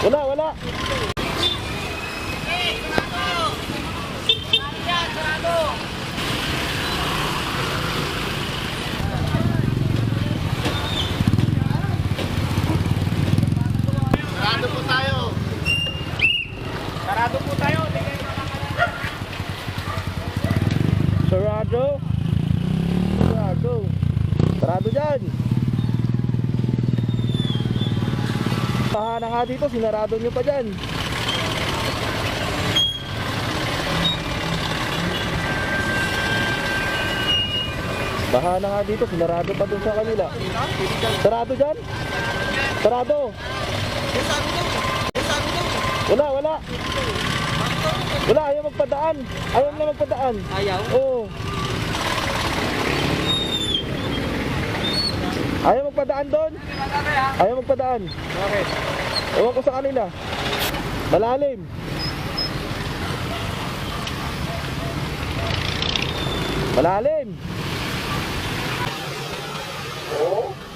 Wala, wala. Sarado po tayo. Sarado po tayo. Sarado. Sarado. Sarado dyan. Baha na nga dito, sinarado nyo pa dyan. Baha na nga dito, sinarado pa dun sa kanila. Sarado dyan? Sarado. Wala, wala. Wala, ayaw magpadaan. Ayaw na magpadaan. Ayaw. Oo. magpadaan doon? Ayaw magpadaan. Bakit? Ewan ko sa kanila. Malalim. Malalim. Oo. Oh.